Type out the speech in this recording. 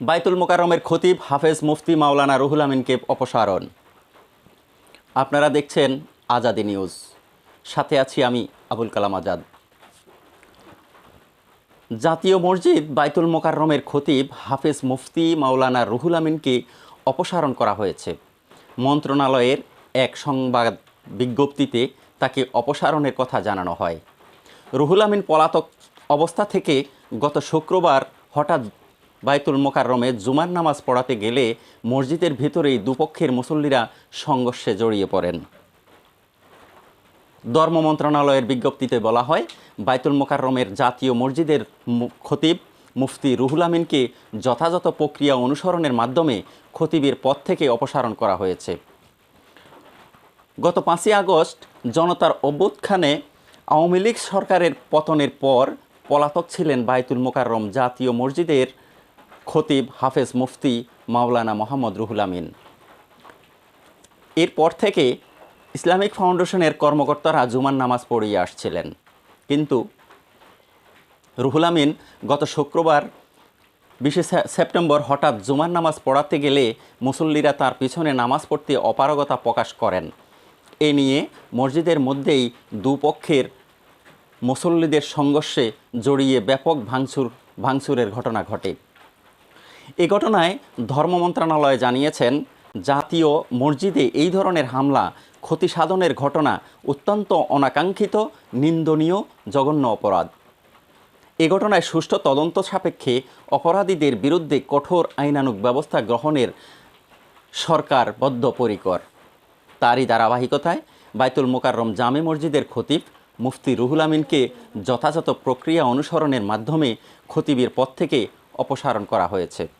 বাইতুল মোকাররমের খতিব হাফেজ মুফতি মাওলানা রুহুল আমিনকে অপসারণ। আপনারা দেখছেন আজাদি নিউজ। সাথে আছি আমি আবুল কালাম আজাদ। জাতীয় মসজিদ বাইতুল মোকাররমের খতিব হাফেজ মুফতি মাওলানা রুহুল আমিনকে অপসারণ করা হয়েছে। মন্ত্রণালয়ের এক সংবাদ বিজ্ঞপ্তিতে তাকে অপসারণের কথা জানানো হয়। রুহুল আমিন পলাতক অবস্থা থেকে গত শুক্রবার হঠাৎ বাইতুল মোকাররমে জুমার নামাজ পড়াতে গেলে মসজিদের ভিতরেই দুপক্ষের মুসল্লিরা সংঘর্ষে জড়িয়ে পড়েন। ধর্ম মন্ত্রণালয়ের বিজ্ঞপ্তিতে বলা হয়, বাইতুল মোকাররমের জাতীয় মসজিদের খতিব মুফতি রুহুল আমিনকে যথাযথ প্রক্রিয়া অনুসরণের মাধ্যমে খতিবের পদ থেকে অপসারণ করা হয়েছে। গত পাঁচই আগস্ট জনতার অভ্যুত্থানে আওয়ামী লীগ সরকারের পতনের পর পলাতক ছিলেন বাইতুল মোকাররম জাতীয় মসজিদের খতিব হাফেজ মুফতি মাওলানা মোহাম্মদ রুহুল আমিন। এরপর থেকে ইসলামিক ফাউন্ডেশনের কর্মকর্তারা জুমার নামাজ পড়িয়ে আসছিলেন। কিন্তু রুহুল আমিন গত শুক্রবার বিশে সেপ্টেম্বর হঠাৎ জুমার নামাজ পড়াতে গেলে মুসল্লিরা তার পিছনে নামাজ পড়তে অপারগতা প্রকাশ করেন। এ নিয়ে মসজিদের মধ্যেই দুপক্ষের মুসল্লিদের সংঘর্ষে জড়িয়ে ব্যাপক ভাঙচুর ভাঙচুরের ঘটনা ঘটে। এ ঘটনায় ধর্ম মন্ত্রণালয় জানিয়েছেন, জাতীয় মসজিদে এই ধরনের হামলা ক্ষতি সাধনের ঘটনা অত্যন্ত অনাকাঙ্ক্ষিত, নিন্দনীয়, জঘন্য অপরাধ। এ ঘটনায় সুষ্ঠু তদন্ত সাপেক্ষে অপরাধীদের বিরুদ্ধে কঠোর আইনানুগ ব্যবস্থা গ্রহণের সরকার বদ্ধপরিকর তারই ধারাবাহিকতায় বাইতুল মোকাররম জামে মসজিদের খতিব মুফতি রুহুল আমিনকে যথাযথ প্রক্রিয়া অনুসরণের মাধ্যমে খতিবের পদ থেকে অপসারণ করা হয়েছে।